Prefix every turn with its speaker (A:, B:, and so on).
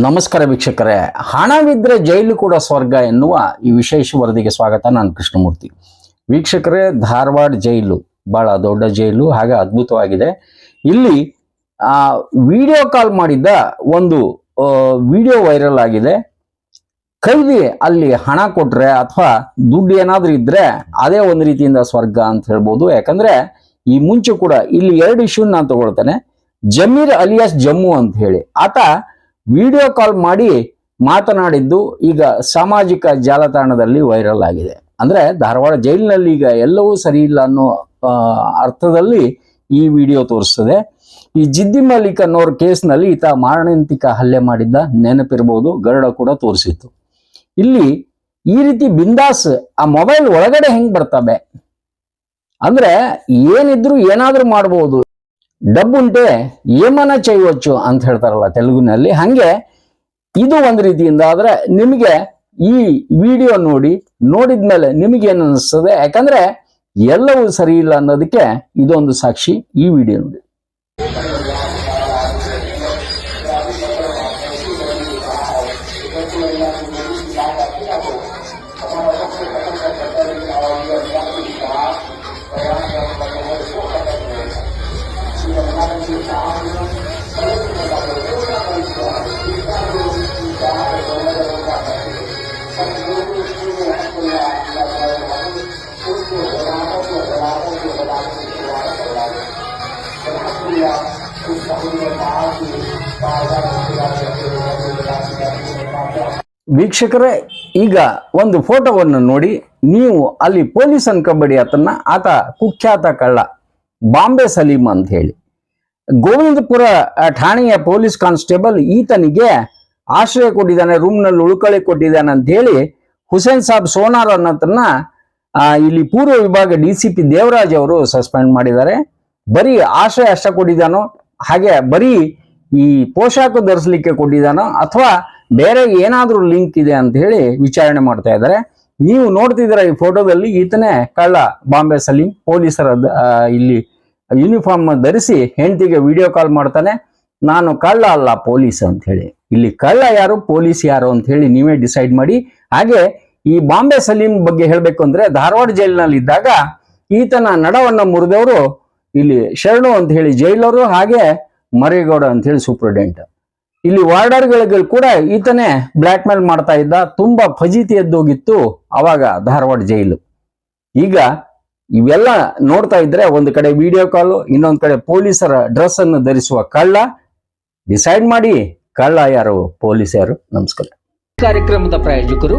A: ನಮಸ್ಕಾರ ವೀಕ್ಷಕರೇ. ಹಣವಿದ್ರೆ ಜೈಲು ಕೂಡ ಸ್ವರ್ಗ ಎನ್ನುವ ಈ ವಿಶೇಷ ವರದಿಗೆ ಸ್ವಾಗತ. ನಾನು ಕೃಷ್ಣಮೂರ್ತಿ. ವೀಕ್ಷಕರೇ, ಧಾರವಾಡ ಜೈಲು. ಬಹಳ ದೊಡ್ಡ ಜೈಲು, ಹಾಗೆ ಅದ್ಭುತವಾಗಿದೆ. ಇಲ್ಲಿ, ಆ, ವಿಡಿಯೋ ಕಾಲ್ ಮಾಡಿದ್ದ ಒಂದು ವಿಡಿಯೋ ವೈರಲ್ ಆಗಿದೆ. ಕೈದಿ ಅಲ್ಲಿ ಹಣ ಕೊಟ್ರೆ ಅಥವಾ ದುಡ್ಡು ಏನಾದ್ರೂ ಇದ್ರೆ ಅದೇ ಒಂದು ರೀತಿಯಿಂದ ಸ್ವರ್ಗ ಅಂತ ಹೇಳ್ಬೋದು. ಯಾಕಂದ್ರೆ, ಈ ಮುಂಚೆ ಕೂಡ ಇಲ್ಲಿ ಎರಡು ಇಶ್ಯೂ ನಾನು ತಗೊಳ್ತೇನೆ. ಜಮೀರ್ ಅಲಿಯಾಸ್ ಜಮ್ಮು ಅಂತ ಹೇಳಿ. ಆತ ವಿಡಿಯೋ ಕಾಲ್ ಮಾಡಿ ಮಾತನಾಡಿದ್ದು ಈಗ ಸಾಮಾಜಿಕ ಜಾಲತಾಣದಲ್ಲಿ ವೈರಲ್ ಆಗಿದೆ. ಅಂದ್ರೆ ಧಾರವಾಡ ಜೈಲಿನಲ್ಲಿ ಈಗ ಎಲ್ಲವೂ ಸರಿ ಇಲ್ಲ ಅನ್ನೋ ಅರ್ಥದಲ್ಲಿ ಈ ವಿಡಿಯೋ ತೋರಿಸ್ತದೆ. ಈ ಜಿದ್ದಿ ಮಲ್ಲಿಕ್ ಅನ್ನೋರ್ ಕೇಸ್ನಲ್ಲಿ ಈತ ಮಾರಣಾಂತಿಕ ಹಲ್ಲೆ ಮಾಡಿದ್ದ ನೆನಪಿರ್ಬೋದು, ಗರುಡ ಕೂಡ ತೋರಿಸಿತ್ತು. ಇಲ್ಲಿ ಈ ರೀತಿ ಬಿಂದಾಸ್ ಆ ಮೊಬೈಲ್ ಒಳಗಡೆ ಹೆಂಗ್ ಬರ್ತವೆ? ಅಂದ್ರೆ ಏನಿದ್ರು ಏನಾದ್ರೂ ಮಾಡಬಹುದು ಡಬ್ಬುಂಟೆ ಏಮನ ಚೈವಚ್ಚು ಅಂತ ಹೇಳ್ತಾರಲ್ಲ ತೆಲುಗಿನಲ್ಲಿ. ಹಂಗೆ ಇದು ಒಂದು ರೀತಿಯಿಂದ ಆದ್ರೆ ನಿಮಗೆ ಈ ವಿಡಿಯೋ ನೋಡಿ ನೋಡಿದ್ಮೇಲೆ ನಿಮಗೇನು ಅನಿಸ್ತದೆ? ಯಾಕಂದ್ರೆ ಎಲ್ಲವೂ ಸರಿ ಇಲ್ಲ ಅನ್ನೋದಕ್ಕೆ ಇದೊಂದು ಸಾಕ್ಷಿ ಈ ವಿಡಿಯೋ ನೋಡಿ. ವೀಕ್ಷಕರೇ ಈಗ ಒಂದು ಫೋಟೋವನ್ನು ನೋಡಿ ನೀವು ಅಲ್ಲಿ ಪೊಲೀಸ್ ಅನ್ಕಬೇಡಿ ಆತನ್ನ ಆತ ಕುಖ್ಯಾತ ಕಳ್ಳ ಬಾಂಬೆ ಸಲೀಮ್ ಅಂತ ಹೇಳಿ ಗೋವಿಂದಪುರ ಠಾಣೆಯ ಪೊಲೀಸ್ ಕಾನ್ಸ್ಟೇಬಲ್ ಈತನಿಗೆ ಆಶ್ರಯ ಕೊಟ್ಟಿದ್ದಾನೆ ರೂಮ್ನಲ್ಲಿ ಉಳ್ಕೊಳ್ಳಿ ಕೊಟ್ಟಿದ್ದಾನೆ ಅಂತ ಹೇಳಿ ಹುಸೇನ್ ಸಾಬ್ ಸೋನಾರ್ ಅನ್ನೋದನ್ನ ಆ, ಇಲ್ಲಿ ಪೂರ್ವ ವಿಭಾಗ ಡಿ ಸಿ ಪಿ ದೇವರಾಜ್ ಅವರು ಸಸ್ಪೆಂಡ್ ಮಾಡಿದ್ದಾರೆ. ಬರೀ ಆಶ್ರಯ ಅಷ್ಟ ಕೊಟ್ಟಿದ್ದಾನೋ, ಹಾಗೆ ಬರೀ ಈ ಪೋಷಾಕ ಧರಿಸಲಿಕ್ಕೆ ಕೊಟ್ಟಿದ್ದಾನೋ, ಅಥವಾ ಬೇರೆ ಏನಾದರೂ ಲಿಂಕ್ ಇದೆ ಅಂತ ಹೇಳಿ ವಿಚಾರಣೆ ಮಾಡ್ತಾ ಇದ್ದಾರೆ. ನೀವು ನೋಡ್ತಿದ್ದೀರ ಈ ಫೋಟೋದಲ್ಲಿ ಈತನೇ ಕಳ್ಳ ಬಾಂಬೆ ಸಲೀಂ ಪೊಲೀಸರ ಇಲ್ಲಿ ಯೂನಿಫಾರ್ಮ್ ಧರಿಸಿ ಹೆಂಡತಿಗೆ ವಿಡಿಯೋ ಕಾಲ್ ಮಾಡ್ತಾನೆ. ನಾನು ಕಳ್ಳ ಅಲ್ಲ ಪೊಲೀಸ್ ಅಂತ ಹೇಳಿ. ಇಲ್ಲಿ ಕಳ್ಳ ಯಾರು, ಪೊಲೀಸ್ ಯಾರು ಅಂತ ಹೇಳಿ ನೀವೇ ಡಿಸೈಡ್ ಮಾಡಿ. ಹಾಗೆ ಈ ಬಾಂಬೆ ಸಲೀಂ ಬಗ್ಗೆ ಹೇಳ್ಬೇಕು ಅಂದ್ರೆ ಧಾರವಾಡ ಜೈಲಿನಲ್ಲಿ ಇದ್ದಾಗ ಈತನ ನಡವನ್ನ ಮುರಿದವರು ಇಲ್ಲಿ ಶರಣು ಅಂತ ಹೇಳಿ ಜೈಲರು ಹಾಗೆ ಮರೇಗೌಡ ಅಂತ ಹೇಳಿ ಸೂಪ್ರಿಂಟೆಂಟ್ ಇಲ್ಲಿ ವಾರ್ಡರ್ಗಳಿಗೆ ಕೂಡ ಈತನೇ ಬ್ಲ್ಯಾಕ್ ಮೇಲ್ ಮಾಡ್ತಾ ಇದ್ದ, ತುಂಬಾ ಫಜೀತಿ ಎದ್ದೋಗಿತ್ತು ಅವಾಗ ಧಾರವಾಡ ಜೈಲು. ಈಗ ಇವೆಲ್ಲ ನೋಡ್ತಾ ಇದ್ರೆ ಒಂದು ಕಡೆ ವಿಡಿಯೋ ಕಾಲು ಇನ್ನೊಂದ್ ಕಡೆ ಪೊಲೀಸರ ಡ್ರೆಸ್ ಅನ್ನು ಧರಿಸುವ ಕಳ್ಳ. ಡಿಸೈಡ್ ಮಾಡಿ ಕಳ್ಳ ಯಾರು? ಪೊಲೀಸ್ ಯಾರು? ನಮಸ್ಕಾರ.
B: ಕಾರ್ಯಕ್ರಮದ ಪ್ರಾಯೋಜಕರು